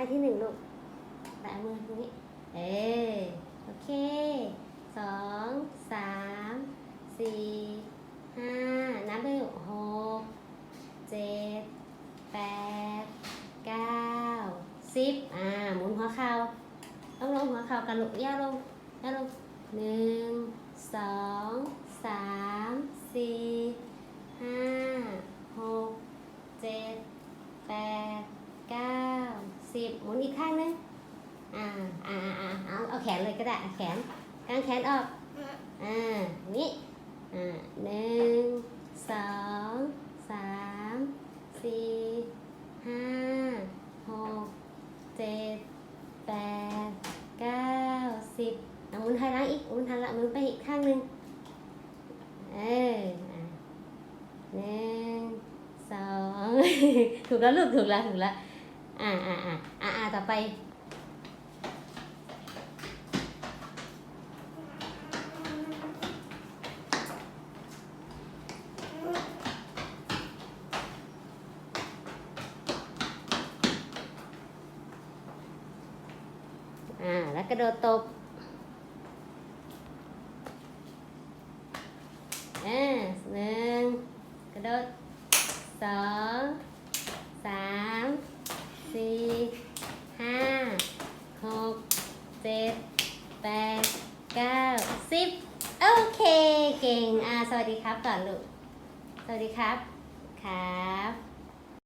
ข้างที่หนึ่งลูกแตะมือตรงนี้ เออโอเคสองสามสี่ห้านับด้วยหกเจ็ดแปดเก้าสิบอ่าหมุนหัวเข่าต้องลงหัวเข่ากันลูกย่าลงย่าลงหนึ่งสองสามสี่ห้าหกเจ็ด สิบหมุนอีกข้างหนึงอ่าอ่าอ่าเอาเอาแขนเลยก็ได้แขนกางแขนออกอ่านี่อ่าหนึ่งสองสามสี่ห้าหกเจ็ดแปดเก้าสิบเอาหมุนถอยหลังอีกหมุนถอยหลังหมุนไปอีกข้างหนึ่งเอออะหนึ่งสองถูกแล้วลูกถูกแล้วถูกแล้ว อ่าอ่าอ่าอ่าอ่าต่อไป อ่า แล้วกระโดดตบอ่าหนึ่งกระโดดสองสามสี่ห้าหก เจ็ดแปดเก้าสิบโอเค เก่ง อ่า สวัสดีครับก่อนลูก สวัสดีครับ ครับ